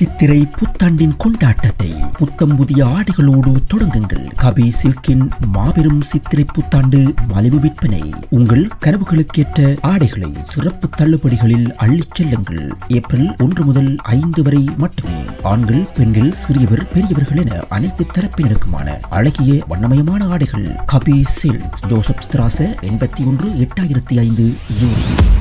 சித்திரை புத்தாண்டின் கொண்டாட்டத்தை புத்தம் புதிய ஆடைகளோடு தொடங்குங்கள். கபி சில்கின் மாபெரும் சித்திரை புத்தாண்டு மலிவு விற்பனை. உங்கள் கனவுகளுக்கேற்ற ஆடைகளை சிறப்பு தள்ளுபடிகளில் அள்ளிச் செல்லுங்கள். ஏப்ரல் ஒன்று முதல் ஐந்து வரை மட்டுமே. ஆண்கள் பெண்கள் சிறியவர் பெரியவர்கள் என அனைத்து தரப்பினருக்குமான அழகிய வண்ணமயமான ஆடைகள். கபி சில்க்ஸ் ஜோசப் ஸ்திராச எண்பத்தி ஒன்று எட்டாயிரத்தி ஐந்து ஜூன்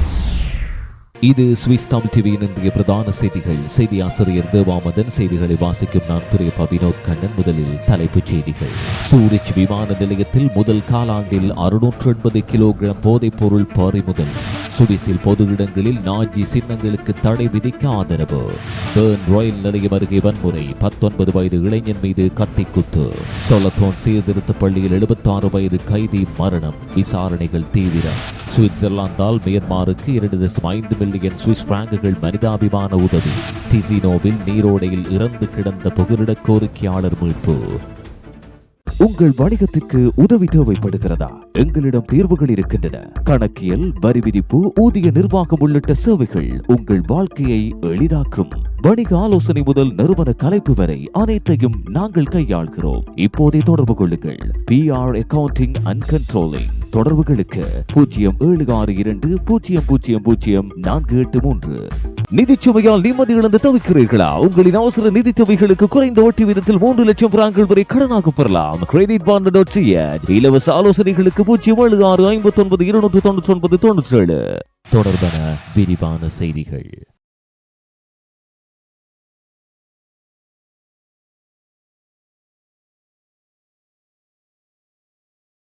இது சுவிஸ் தாம் டிவியின் இந்திய பிரதான செய்திகள். செய்தி ஆசிரியர் தேவாமதன் செய்திகளை வாசிக்கும் நான் துறையப்பா வினோத் கண்ணன். முதலில் தலைப்புச் செய்திகள். சூரிச் விமான நிலையத்தில் முதல் காலாண்டில் அறுநூற்று எண்பது கிலோகிராம் போதைப் பொருள் பறிமுதல். சுவிசில் பொது இடங்களில் நாஜி சின்னங்களுக்கு தடை விதிக்க ஆதரவு. பேர்ன் ராயல் நிலையம் அருகே வன்முறை. பத்தொன்பது வயது இளைஞன் மீது கத்திக்குத்து. சொலத்தோன் சீர்திருத்த பள்ளியில் எழுபத்தாறு வயது கைதி மரணம். விசாரணைகள் தீவிரம். சுவிட்சர்லாந்தால் மியன்மாருக்கு இரண்டு தசம் ஐந்து மில்லியன் சுவிஸ் பிராங்குகள் மனிதாபிமான உதவி. டிசினோவில் நீரோடையில் இறந்து கிடந்த புகலிட கோரிக்கையாளர் மீட்பு. உங்கள் வணிகத்திற்கு உதவி தேவைப்படுகிறதா? எங்களிடம் தீர்வுகள் இருக்கின்றன. கணக்கியல் வரி விதிப்பு ஊதிய நிர்வாகம் உள்ளிட்ட சேவைகள் உங்கள் வாழ்க்கையை எளிதாக்கும். வணிக ஆலோசனை முதல் நிறுவன கலைப்பு வரை அனைத்தையும் நாங்கள் கையாள்கிறோம். இப்போதே தொடர்பு கொள்ளுங்கள். P R accounting and controlling தொடர்புகளுக்கு பூஜ்ஜியம் ஏழு ஆறு இரண்டு பூஜ்ஜியம் பூஜ்ஜியம் பூஜ்ஜியம் நான்கு எட்டு மூன்று. நிதிச்சுமையால் நிம்மதி இழந்து தவிக்கிறீர்களா? உங்களின் அவசர நிதி தொகைகளுக்கு குறைந்த வட்டி விதத்தில் மூன்று லட்சம் பிராங்குகள் வரை கடனாக பெறலாம். கிரெடிட் பாண்ட் டாட் இலவச ஆலோசனைகளுக்கு பூஜ்ஜியம் ஏழு ஆறு ஐம்பத்தி ஒன்பது இருநூற்று தொண்ணூற்றி ஒன்பது தொண்ணூற்றி ஏழு தொடர்பான விரிவான செய்திகள்.